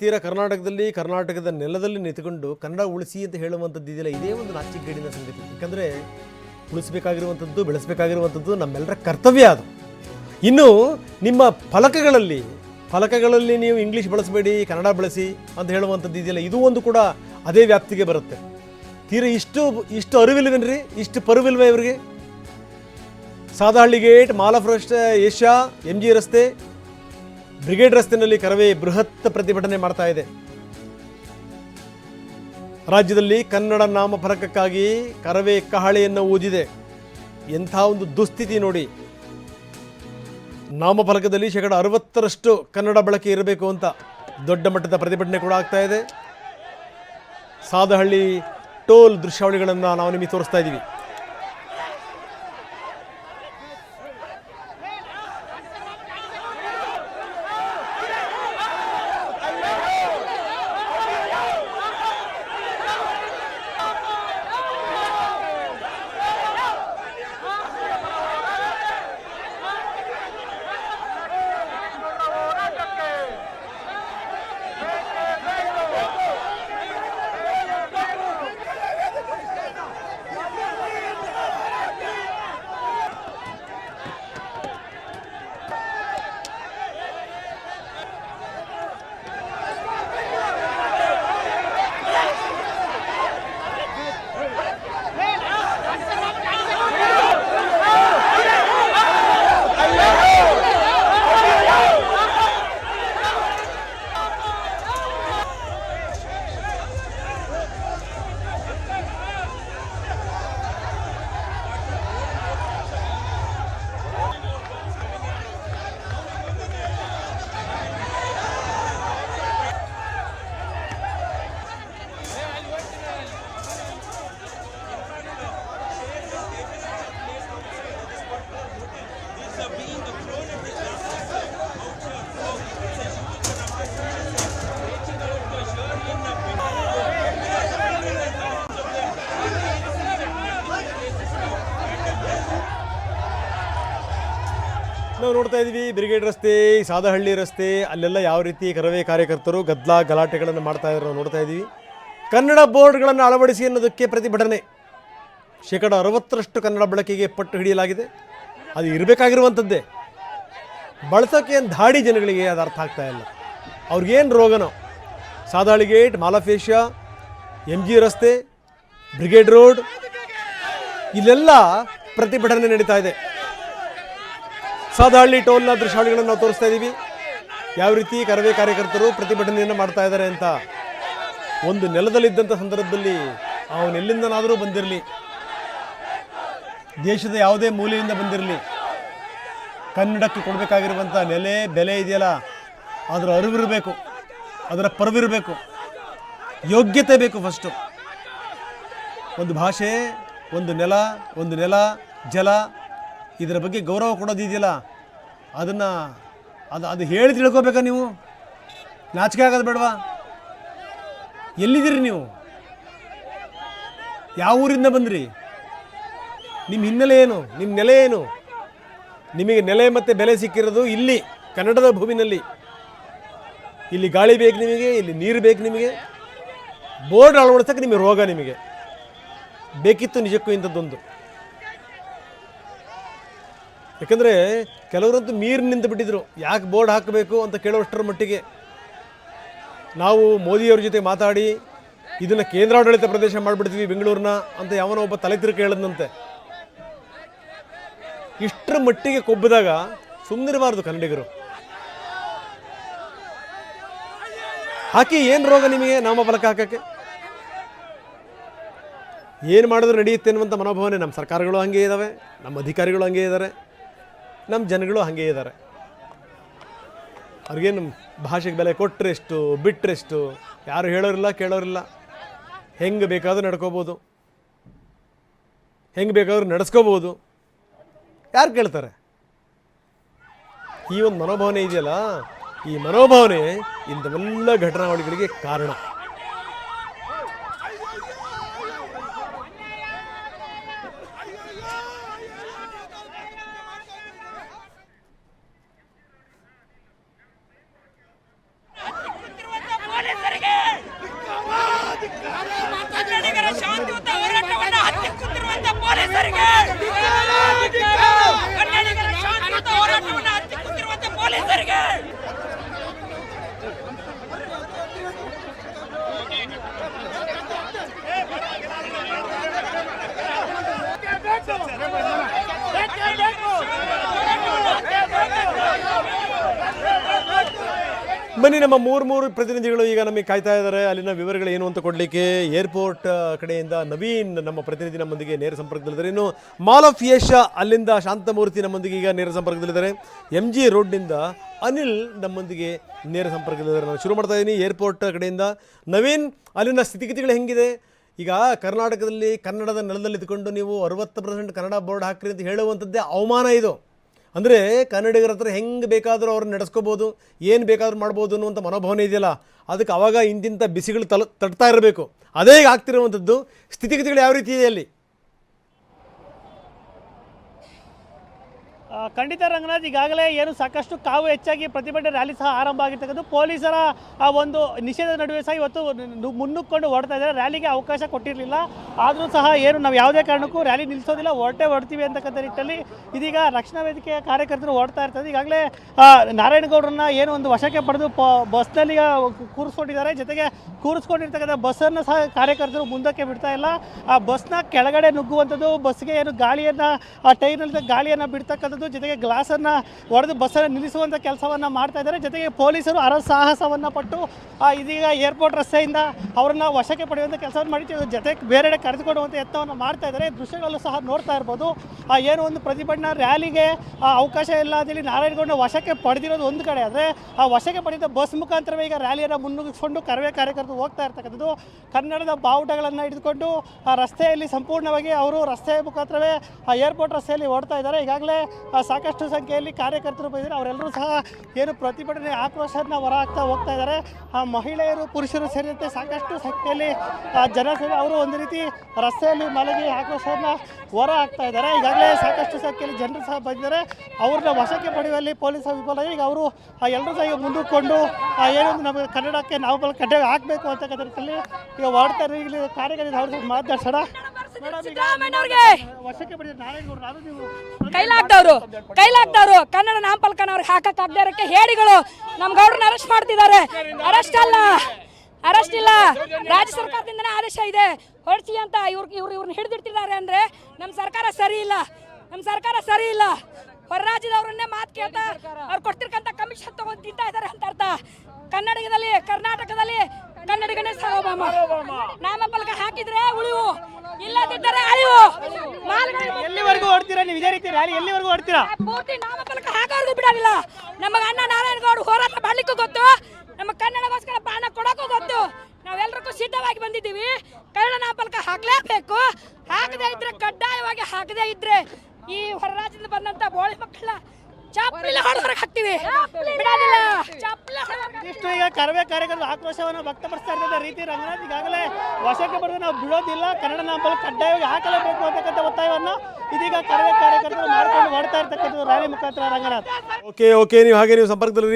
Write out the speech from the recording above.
ತೀರ ಕರ್ನಾಟಕದಲ್ಲಿ, ಕರ್ನಾಟಕದ ನೆಲದಲ್ಲಿ ನಿಂತುಕೊಂಡು ಕನ್ನಡ ಉಳಿಸಿ ಅಂತ ಹೇಳುವಂಥದ್ದು ಇದೆಯಲ್ಲ, ಇದೇ ಒಂದು ನಾಚಿಕೆಗೇಡಿನ ಸಂಗತಿ. ಯಾಕಂದರೆ ಉಳಿಸಬೇಕಾಗಿರುವಂಥದ್ದು, ಬೆಳೆಸಬೇಕಾಗಿರುವಂಥದ್ದು ನಮ್ಮೆಲ್ಲರ ಕರ್ತವ್ಯ ಅದು. ಇನ್ನು ನಿಮ್ಮ ಫಲಕಗಳಲ್ಲಿ ಫಲಕಗಳಲ್ಲಿ ನೀವು ಇಂಗ್ಲೀಷ್ ಬಳಸಬೇಡಿ, ಕನ್ನಡ ಬಳಸಿ ಅಂತ ಹೇಳುವಂಥದ್ದು ಇದೆಯಲ್ಲ, ಇದು ಒಂದು ಕೂಡ ಅದೇ ವ್ಯಾಪ್ತಿಗೆ ಬರುತ್ತೆ. ತೀರ ಇಷ್ಟು ಇಷ್ಟು ಅರಿವಿಲ್ವೇನ್ರಿ? ಇಷ್ಟು ಪರುವಿಲ್ವ ಇವರಿಗೆ? ಸಾದಹಳ್ಳಿ ಗೇಟ್ ರಸ್ತೆ ಏಷ್ಯಾ, ಎಂ ಜಿ ರಸ್ತೆ ಬ್ರಿಗೇಡ್ ರಸ್ತೆಯಲ್ಲಿ ಕರವೇ ಬೃಹತ್ ಪ್ರತಿಭಟನೆ ಮಾಡ್ತಾ ಇದೆ. ರಾಜ್ಯದಲ್ಲಿ ಕನ್ನಡ ನಾಮಫಲಕಕ್ಕಾಗಿ ಕರವೇ ಕಹಳೆಯನ್ನು ಊದಿದೆ. ಎಂಥ ಒಂದು ದುಸ್ಥಿತಿ ನೋಡಿ. ನಾಮಫಲಕದಲ್ಲಿ ಶೇಕಡ ಅರವತ್ತರಷ್ಟು ಕನ್ನಡ ಬಳಕೆ ಇರಬೇಕು ಅಂತ ದೊಡ್ಡ ಮಟ್ಟದ ಪ್ರತಿಭಟನೆ ಕೂಡ ಆಗ್ತಾ ಇದೆ. ಸಾದಹಳ್ಳಿ ಟೋಲ್ ದೃಶ್ಯಾವಳಿಗಳನ್ನು ನಾವು ನಿಮಗೆ ತೋರಿಸ್ತಾ ಇದ್ದೀವಿ. ನೋಡ್ತಾ ಇದ್ದೀವಿ ಬ್ರಿಗೇಡ್ ರಸ್ತೆ, ಸಾದಹಳ್ಳಿ ರಸ್ತೆ, ಅಲ್ಲೆಲ್ಲ ಯಾವ ರೀತಿ ಕರವೇ ಕಾರ್ಯಕರ್ತರು ಗದ್ದಲ ಗಲಾಟೆಗಳನ್ನು ಮಾಡ್ತಾ ಇದ್ರು ನೋಡ್ತಾ ಇದ್ದೀವಿ ಕನ್ನಡ ಬೋರ್ಡ್ಗಳನ್ನು ಅಳವಡಿಸಿ ಅನ್ನೋದಕ್ಕೆ ಪ್ರತಿಭಟನೆ. ಶೇಕಡ ಅರವತ್ತರಷ್ಟು ಕನ್ನಡ ಬಳಕೆಗೆ ಪಟ್ಟು ಹಿಡಿಯಲಾಗಿದೆ. ಅದು ಇರಬೇಕಾಗಿರುವಂಥದ್ದೇ. ಬಳಸೋಕೆ ಏನು ಧಾಡಿ ಜನಗಳಿಗೆ ಅದು ಅರ್ಥ ಆಗ್ತಾ ಇಲ್ಲ. ಅವ್ರಿಗೇನು ರೋಗನೋ? ಸಾದಾಳಿ ಗೇಟ್, ಮಾಲಾಫೇಶಿಯಾ ಎಂ ಜಿ ರಸ್ತೆ, ಬ್ರಿಗೇಡ್ ರೋಡ್, ಇಲ್ಲೆಲ್ಲ ಪ್ರತಿಭಟನೆ ನಡೀತಾ ಇದೆ. ಸಾದಹಳ್ಳಿ ಟೋಲ್ನ ದೃಶ್ಯಾವಳಿಗಳನ್ನು ನಾವು ತೋರಿಸ್ತಾ ಇದ್ದೀವಿ ಯಾವ ರೀತಿ ಕರವೇ ಕಾರ್ಯಕರ್ತರು ಪ್ರತಿಭಟನೆಯನ್ನು ಮಾಡ್ತಾ ಇದ್ದಾರೆ ಅಂತ. ಒಂದು ನೆಲದಲ್ಲಿದ್ದಂಥ ಸಂದರ್ಭದಲ್ಲಿ ಅವನು ಎಲ್ಲಿಂದನಾದರೂ ಬಂದಿರಲಿ. ದೇಶದ ಯಾವುದೇ ಮೂಲೆಯಿಂದ ಬಂದಿರಲಿ. ಕನ್ನಡಕ್ಕೆ ಕೊಡಬೇಕಾಗಿರುವಂಥ ನೆಲೆ, ಬೆಲೆ ಇದೆಯಲ್ಲ, ಅದರ ಅರಿವಿರಬೇಕು, ಅದರ ಪರವಿರಬೇಕು. ಯೋಗ್ಯತೆ ಬೇಕು ಫಸ್ಟು ಒಂದು ಭಾಷೆ, ಒಂದು ನೆಲ ಒಂದು ನೆಲ, ಜಲ ಇದರ ಬಗ್ಗೆ ಗೌರವ ಕೊಡೋದಿದೆಯಲ್ಲ, ಅದನ್ನು ಅದು ಅದು ಹೇಳಿ ತಿಳ್ಕೋಬೇಕಾ ನೀವು? ನಾಚಿಕೆ ಆಗೋದು ಬೇಡವಾ? ಎಲ್ಲಿದ್ದೀರಿ ನೀವು? ಯಾವ ಊರಿಂದ ಬಂದ್ರಿ? ನಿಮ್ಮ ಹಿನ್ನೆಲೆ ಏನು? ನಿಮ್ಮ ನೆಲೆ ಏನು? ನಿಮಗೆ ನೆಲೆ ಮತ್ತು ಬೆಲೆ ಸಿಕ್ಕಿರೋದು ಇಲ್ಲಿ, ಕನ್ನಡದ ಭೂಮಿನಲ್ಲಿ. ಇಲ್ಲಿ ಗಾಳಿ ಬೇಕು ನಿಮಗೆ, ಇಲ್ಲಿ ನೀರು ಬೇಕು ನಿಮಗೆ. ಬೋರ್ಡ್ ಅಳವಡಿಸೋಕೆ ನಿಮಗೆ ರೋಗ ನಿಮಗೆ. ಬೇಕಿತ್ತು ನಿಜಕ್ಕೂ ಇಂಥದ್ದೊಂದು. ಯಾಕಂದರೆ ಕೆಲವರಂತೂ ಮೀರು ನಿಂತು ಬಿಟ್ಟಿದ್ರು. ಯಾಕೆ ಬೋರ್ಡ್ ಹಾಕಬೇಕು ಅಂತ ಕೇಳುವಷ್ಟರ ಮಟ್ಟಿಗೆ. ನಾವು ಮೋದಿಯವ್ರ ಜೊತೆ ಮಾತಾಡಿ, ಇದನ್ನು ಕೇಂದ್ರಾಡಳಿತ ಪ್ರದೇಶ ಮಾಡಿಬಿಡ್ತೀವಿ ಬೆಂಗಳೂರನ್ನ ಅಂತ ಯಾವನೋ ಒಬ್ಬ ತಲೆ ತಿರುಗಿ ಇಷ್ಟರ ಮಟ್ಟಿಗೆ ಕೊಬ್ಬಿದಾಗ ಸುಮ್ಮನಿರಬಾರ್ದು ಕನ್ನಡಿಗರು. ಹಾಕಿ ಏನು ರೋಗ ನಿಮಗೆ ನಾಮಫಲಕ ಹಾಕಕ್ಕೆ? ಏನು ಮಾಡಿದ್ರು ನಡೆಯುತ್ತೆ ಅನ್ನುವಂಥ ಮನೋಭಾವನೆ ನಮ್ಮ ಸರ್ಕಾರಗಳು ಹಂಗೆ ಇದ್ದಾವೆ ನಮ್ಮ ಅಧಿಕಾರಿಗಳು ಹಂಗೆ ಇದ್ದಾರೆ ನಮ್ಮ ಜನಗಳು ಹಾಗೆ ಇದ್ದಾರೆ ಅವ್ರಿಗೇನು ಭಾಷೆಗೆ ಬೆಲೆ ಕೊಟ್ಟರೆಷ್ಟು ಬಿಟ್ಟರೆಷ್ಟು ಯಾರು ಹೇಳೋರಿಲ್ಲ, ಕೇಳೋರಿಲ್ಲ. ಹೆಂಗೆ ಬೇಕಾದರೂ ನಡ್ಕೋಬೋದು. ಹೆಂಗೆ ಬೇಕಾದ್ರೂ ನಡೆಸ್ಕೋಬೋದು. ಯಾರು ಕೇಳ್ತಾರೆ? ಈ ಒಂದು ಮನೋಭಾವನೆ ಇದೆಯಲ್ಲ, ಈ ಮನೋಭಾವನೆ ಇಂಥವೆಲ್ಲ ಘಟನಾವಳಿಗಳಿಗೆ ಕಾರಣ. He's it again! ಬನ್ನಿ, ನಮ್ಮ ಮೂರು ಮೂರು ಪ್ರತಿನಿಧಿಗಳು ಈಗ ನಮಗೆ ಕಾಯ್ತಾ ಇದ್ದಾರೆ. ಅಲ್ಲಿನ ವಿವರಗಳು ಏನು ಅಂತ ಕೊಡಲಿಕ್ಕೆ ಏರ್ಪೋರ್ಟ್ ಕಡೆಯಿಂದ ನವೀನ್ ನಮ್ಮ ಪ್ರತಿನಿಧಿ ನಮ್ಮೊಂದಿಗೆ ನೇರ ಸಂಪರ್ಕದಲ್ಲಿದ್ದಾರೆ. ಇನ್ನು ಮಾಲ್ ಆಫ್ ಏಷ್ಯಾ, ಅಲ್ಲಿಂದ ಶಾಂತಮೂರ್ತಿ ನಮ್ಮೊಂದಿಗೆ ಈಗ ನೇರ ಸಂಪರ್ಕದಲ್ಲಿದ್ದಾರೆ. ಎಂ ಜಿ ರೋಡ್ನಿಂದ ಅನಿಲ್ ನಮ್ಮೊಂದಿಗೆ ನೇರ ಸಂಪರ್ಕದಲ್ಲಿದ್ದಾರೆ. ನಾನು ಶುರು ಮಾಡ್ತಾ ಇದ್ದೀನಿ. ಏರ್ಪೋರ್ಟ್ ಕಡೆಯಿಂದ ನವೀನ್, ಅಲ್ಲಿನ ಸ್ಥಿತಿಗತಿಗಳು ಹೆಂಗಿದೆ? ಈಗ ಕರ್ನಾಟಕದಲ್ಲಿ ಕನ್ನಡದ ನೆಲದಲ್ಲಿ ಇದ್ಕೊಂಡು ನೀವು ಅರವತ್ತು ಪರ್ಸೆಂಟ್ ಕನ್ನಡ ಬೋರ್ಡ್ ಹಾಕ್ರಿ ಅಂತ ಹೇಳುವಂಥದ್ದೇ ಅವಮಾನ ಇದು. ಅಂದರೆ ಕನ್ನಡಿಗರ ಹತ್ರ ಹೆಂಗೆ ಬೇಕಾದರೂ ಅವ್ರನ್ನ ನಡೆಸ್ಕೋಬೋದು, ಏನು ಬೇಕಾದ್ರೂ ಮಾಡ್ಬೋದು ಅನ್ನುವಂಥ ಮನೋಭಾವನೆ ಇದೆಯಲ್ಲ, ಅದಕ್ಕೆ ಅವಾಗ ಇಂತಿಂಥ ಬಿಸಿಗಳು ತಲ, ತಟ್ತಾ ಇರಬೇಕು. ಅದೇ ಆಗ್ತಿರುವಂಥದ್ದು, ಸ್ಥಿತಿಗತಿಗಳು ಯಾವ ರೀತಿ ಇದೆ ಅಲ್ಲಿ? ಖಂಡಿತ ರಂಗನಾಥ್, ಈಗಾಗಲೇ ಏನು ಸಾಕಷ್ಟು ಕಾವು ಹೆಚ್ಚಾಗಿ ಪ್ರತಿಭಟನೆ ರ್ಯಾಲಿ ಸಹ ಆರಂಭ ಆಗಿರ್ತಕ್ಕಂಥ ಪೊಲೀಸರ ಆ ಒಂದು ನಿಷೇಧದ ನಡುವೆ ಸಹ ಇವತ್ತು ಮುನ್ನುಕ್ಕೊಂಡು ಹೊರಡ್ತಾ ಇದ್ದಾರೆ. ರ್ಯಾಲಿಗೆ ಅವಕಾಶ ಕೊಟ್ಟಿರಲಿಲ್ಲ. ಆದರೂ ಸಹ ಏನು ನಾವು ಯಾವುದೇ ಕಾರಣಕ್ಕೂ ರ್ಯಾಲಿ ನಿಲ್ಲಿಸೋದಿಲ್ಲ. ಹೊರಟೆ ಹೊಡ್ತೀವಿ ಅಂತಕ್ಕಂಥ ನಿಟ್ಟಲ್ಲಿ ಇದೀಗ ರಕ್ಷಣಾ ವೇದಿಕೆಯ ಕಾರ್ಯಕರ್ತರು ಓಡ್ತಾ ಇರ್ತದೆ ಈಗಾಗಲೇ ನಾರಾಯಣಗೌಡರನ್ನ ಏನು ಒಂದು ವಶಕ್ಕೆ ಪಡೆದು ಪ, ಬಸ್ನಲ್ಲಿ ಕೂರಿಸ್ಕೊಂಡಿದ್ದಾರೆ. ಜೊತೆಗೆ ಕೂರಿಸ್ಕೊಂಡಿರ್ತಕ್ಕಂಥ ಬಸ್ಸನ್ನು ಸಹ ಕಾರ್ಯಕರ್ತರು ಮುಂದಕ್ಕೆ ಬಿಡ್ತಾ ಇಲ್ಲ. ಆ, ಬಸ್ನ ಕೆಳಗಡೆ ನುಗ್ಗುವಂಥದ್ದು ಬಸ್ಗೆ ಏನು ಗಾಳಿಯನ್ನು, ಆ ಟೈರ್ನಲ್ಲಿ ಗಾಳಿಯನ್ನು ಬಿಡ್ತಕ್ಕಂಥದ್ದು ಜೊತೆಗೆ ಗ್ಲಾಸನ್ನು ಹೊಡೆದು ಬಸ್ಸನ್ನು ನಿಲ್ಲಿಸುವಂಥ ಕೆಲಸವನ್ನು ಮಾಡ್ತಾ ಇದ್ದಾರೆ. ಜೊತೆಗೆ ಪೊಲೀಸರು ಅರಸಾಹಸವನ್ನು ಪಟ್ಟು ಆ, ಇದೀಗ ಏರ್ಪೋರ್ಟ್ ರಸ್ತೆಯಿಂದ ಅವರನ್ನು ವಶಕ್ಕೆ ಪಡೆಯುವಂಥ ಕೆಲಸವನ್ನು ಮಾಡಿ ಜೊತೆಗೆ ಬೇರೆಡೆ ಕರೆದುಕೊಡುವಂಥ ಯತ್ನವನ್ನು ಮಾಡ್ತಾ ಇದ್ದಾರೆ. ದೃಶ್ಯಗಳು ಸಹ ನೋಡ್ತಾ ಇರ್ಬೋದು. ಏನು ಒಂದು ಪ್ರತಿಭಟನಾ ರ್ಯಾಲಿಗೆ ಅವಕಾಶ ಇಲ್ಲ ಅಂತೇಳಿ ನಾರಾಯಣಗೌಡ ವಶಕ್ಕೆ ಪಡೆದಿರೋದು ಒಂದು ಕಡೆ. ಆದರೆ ಆ ವಶಕ್ಕೆ ಪಡೆದ ಬಸ್ ಮುಖಾಂತರವೇ ಈಗ ರ್ಯಾಲಿಯನ್ನು ಮುನ್ನುಗ್ಗಿಸ್ಕೊಂಡು ಕರವೇ ಕಾರ್ಯಕರ್ತರು ಹೋಗ್ತಾ ಇರ್ತಕ್ಕಂಥದ್ದು. ಕನ್ನಡದ ಬಾವುಟಗಳನ್ನು ಹಿಡಿದುಕೊಂಡು ರಸ್ತೆಯಲ್ಲಿ ಸಂಪೂರ್ಣವಾಗಿ ಅವರು ರಸ್ತೆಯ ಮುಖಾಂತರವೇ ಏರ್ಪೋರ್ಟ್ ರಸ್ತೆಯಲ್ಲಿ ಓಡ್ತಾ ಇದ್ದಾರೆ. ಈಗಾಗಲೇ ಸಾಕಷ್ಟು ಸಂಖ್ಯೆಯಲ್ಲಿ ಕಾರ್ಯಕರ್ತರು ಬಂದಿದ್ದಾರೆ. ಅವರೆಲ್ಲರೂ ಸಹ ಏನು ಪ್ರತಿಭಟನೆ ಆಕ್ರೋಶವನ್ನು ಹೊರಹಾಕ್ತಾ ಹೋಗ್ತಾ ಇದ್ದಾರೆ. ಆ ಮಹಿಳೆಯರು ಪುರುಷರು ಸೇರಿದಂತೆ ಸಾಕಷ್ಟು ಸಂಖ್ಯೆಯಲ್ಲಿ ಆ, ಜನ ಸೇರಿ ಅವರು ಒಂದು ರೀತಿ ರಸ್ತೆಯಲ್ಲಿ ಮಲಗಿ ಆಕ್ರೋಶವನ್ನು ಹೊರ ಹಾಕ್ತಾ ಇದ್ದಾರೆ. ಈಗಾಗಲೇ ಸಾಕಷ್ಟು ಸಂಖ್ಯೆಯಲ್ಲಿ ಜನರು ಸಹ ಬಂದಿದ್ದಾರೆ. ಅವ್ರನ್ನ ವಶಕ್ಕೆ ಪಡೆಯುವಲ್ಲಿ ಪೊಲೀಸ್ ವಿಫಲ. ಈಗ ಅವರು ಎಲ್ಲರೂ ಸಹ ಈಗ ಆ, ಏನೊಂದು ನಮಗೆ ಕನ್ನಡಕ್ಕೆ ನಾವು ಕಡ್ಡಾಯ ಹಾಕಬೇಕು ಅಂತಕ್ಕಂಥ ನಿಟ್ಟಿನಲ್ಲಿ ಈಗ ಹೊರಡ್ತಾರೆ ಇಲ್ಲಿ ಕಾರ್ಯಕರ್ತರು ಅವ್ರ ಮಾತಾಡ್ಸೋಣ. ನೀವು ಕೈಲಾಗ್ದವ್ರು ಕೈಲಾಗ್ದವ್ರು ಕನ್ನಡ ನಾಮಫಲಕನ ಅವ್ರಿಗೆ ಹಾಕಕ್ ಆಗದೆ ಹೇಳಿಗಳು ಹೇಡಿಗಳು ನಮ್ ಗೌಡ್ರನ್ನ ಅರೆಸ್ಟ್ ಮಾಡ್ತಿದ್ದಾರೆ. ಅರೆಸ್ಟ್ ಅಲ್ಲ ಅರೆಸ್ಟ್ ಇಲ್ಲ. ರಾಜ್ಯ ಸರ್ಕಾರದಿಂದನೇ ಆದೇಶ ಇದೆ. ಹೊರಡ್ಸಿ ಅಂತ ಇವ್ರ ಇವ್ರು ಇವ್ರನ್ನ ಹಿಡಿದಿಡ್ತಿದ್ದಾರೆ ಅಂದ್ರೆ ನಮ್ ಸರ್ಕಾರ ಸರಿ ಇಲ್ಲ. ನಮ್ ಸರ್ಕಾರ ಸರಿ ಇಲ್ಲ. ಹೊರ ರಾಜ್ಯದವ್ರನ್ನೇ ಮಾತು ಕೇಳ್ತಾ ಅವ್ರು ಕೊಡ್ತಿರ್ಕಂತ ಕಮಿಷನ್ ತಗೊಂಡು ತಿಂತಾ ಇದ್ದಾರೆ ಅಂತ ಅರ್ಥ. ಕನ್ನಡಿಗದಲ್ಲಿ ಕರ್ನಾಟಕದಲ್ಲಿ ಕನ್ನಡಿಗನೇ ಸಾರ್ವಭೌಮ ನಾಮಫಲಕ ಹಾಕಿದ್ರೆ ಉಳಿವು. ಇಲ್ಲದಿದ್ದರೆ ಅಳಿವು. ಎಲ್ಲಿವರೆಗೂ ಓಡ್ತೀರಾ? ನೀವು ಇದೇ ರೀತಿ ರ್ಯಾಲಿ ಎಲ್ಲಿವರೆಗೂ ಓಡ್ತೀರಾ? ಪೂರ್ತಿ ನಾಮಫಲಕ ಹಾಕೋರ್ಗು ಬಿಡಲಿಲ್ಲ ನಮಗ ಅಣ್ಣ ನಾರಾಯಣ ಗೌಡ ಹೋರಾಟ ಮಾಡ್ಲಿಕ್ಕೂ ಗೊತ್ತು. ನಮ್ಮ ಕನ್ನಡಗೋಸ್ಕರ ಪ್ರಾಣ ಕೊಡೋಕ್ಕೂ ಗೊತ್ತು. ನಾವೆಲ್ಲರಿಗೂ ಸಿದ್ಧವಾಗಿ ಬಂದಿದ್ದೀವಿ. ಕನ್ನಡ ನಾಮಫಲಕ ಹಾಕ್ಲೇಬೇಕು. ಹಾಕದೇ ಇದ್ರೆ ಕಡ್ಡಾಯವಾಗಿ ಹಾಕದೇ ಇದ್ರೆ ಈ ಹೊರ ರಾಜ್ಯದಿಂದ ಬಂದಂತ ಬೋಳಿ ಮಕ್ಕಳ ಹಾಕ್ತೀವಿ ಬಿಡೋದಿಲ್ಲ. ಇಷ್ಟು ಈಗ ಕರವೇ ಕಾರ್ಯಕರ್ತರು ಆಕ್ರೋಶವನ್ನು ವ್ಯಕ್ತಪಡಿಸ್ತಾ ಇರ್ತದೆ ರೀತಿ ರಂಗನಾಥ್. ಈಗಾಗಲೇ ವಶಕ್ಕೆ ಪಡೆದು ನಾವು ಬಿಡೋದಿಲ್ಲ. ಕನ್ನಡ ನಾಮಫಲಕ ಕಡ್ಡಾಯವಾಗಿ ಹಾಕಲೇಬೇಕು ಅಂತಕ್ಕಂಥ ಒತ್ತಾಯವನ್ನು ಇದೀಗ ಕರವೇ ಕಾರ್ಯಕರ್ತರು ಮಾಡಿಕೊಂಡು ಮಾಡ್ತಾ ಇರ್ತಕ್ಕಂಥದ್ದು ರ್ಯಾಲಿ ಮುಖಾಂತರ ರಂಗನಾಥ್. Okay okay. ನೀವು ಹಾಗೆ ನೀವು ಸಂಪರ್ಕದಲ್ಲಿ